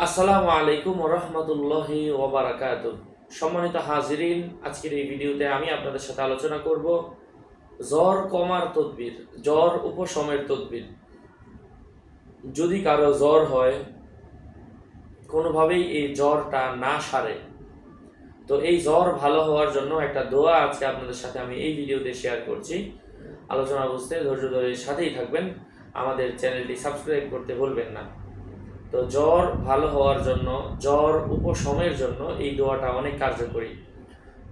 আসসালামু আলাইকুম রহমতুল্লাহি ওবরাকাত সম্মানিত হাজিরিন, আজকের এই ভিডিওতে আমি আপনাদের সাথে আলোচনা করব জ্বর কমার তদবির, জ্বর উপশমের তদবির। যদি কারও জ্বর হয়, কোনোভাবেই এই জ্বরটা না সারে। তো এই জ্বর ভালো হওয়ার জন্য একটা দোয়া আজকে আপনাদের সাথে আমি এই ভিডিওতে শেয়ার করছি। আলোচনা বুঝতে ধৈর্য ধরে সাথেই থাকবেন। আমাদের চ্যানেলটি সাবস্ক্রাইব করতে ভুলবেন না। তো জ্বর ভালো হওয়ার জন্য, জ্বর উপশমের জন্য এই দোয়াটা অনেক কার্যকরী।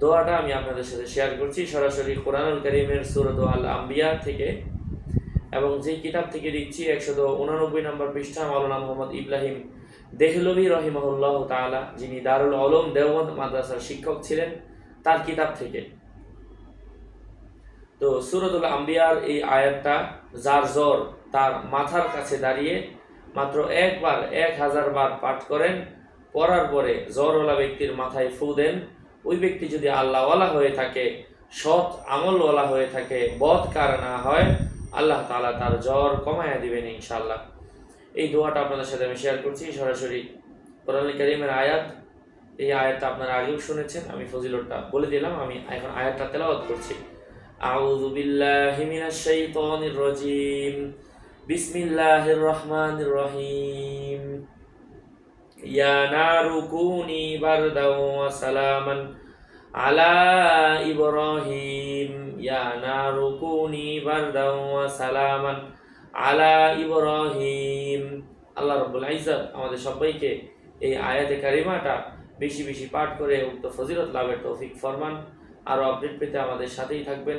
দোয়াটা আমি আপনাদের সাথে শেয়ার করছি সরাসরি কোরআনুল করিমের সুরত আল আম্বিয়া থেকে। এবং যেই কিতাব থেকে দিচ্ছি একশত উনানব্বই নম্বর পৃষ্ঠা মাওলানা মোহাম্মদ ইব্রাহিম দেহলভি রহিমাহুল্লাহ তাআলা, যিনি দারুল আলম দেওবন্দ মাদ্রাসার শিক্ষক ছিলেন, তার কিতাব থেকে। তো সুরতুল আম্বিয়ার এই আয়াতটা, যার জ্বর তার মাথার কাছে দাঁড়িয়ে মাত্র একবার এক হাজার বার পাঠ করেন, পড়ার পরে জ্বরওয়ালা ব্যক্তির মাথায় ফু দেন। ওই ব্যক্তি যদি আল্লাহওয়ালা হয়ে থাকে, সৎ আমলওয়ালা হয়ে থাকে বধ কার না হয়, আল্লাহ তাআলা তার জ্বর কমায়া দিবেন ইনশাল্লাহ এই দোয়াটা আপনাদের সাথে আমি শেয়ার করছি, সরাসরি কোরআন করিমের আয়াত। এই আয়াতটা আপনারা আগেও শুনেছেন, আমি ফজিলতটা বলে দিলাম, আমি এখন আয়াতটা তেলাওয়াত করছি। আউযু বিল্লাহি মিনাশ শাইতানির রাজিম। বিসমিল্লাহির রহমানির রহিম ইয়া নারু কুনি বারদাও ওয়া সালামান আলা ইব্রাহিম। ইয়া নারু কুনি বারদাও ওয়া সালামান আলা ইব্রাহিম। আল্লাহ রাব্বুল ইজ্জত আমাদের সবাইকে এই আয়াতে কারিমাটা বেশি বেশি পাঠ করে উক্ত ফজিলত লাভের তৌফিক ফরমান। আরও আপডেট পেতে আমাদের সাথেই থাকবেন।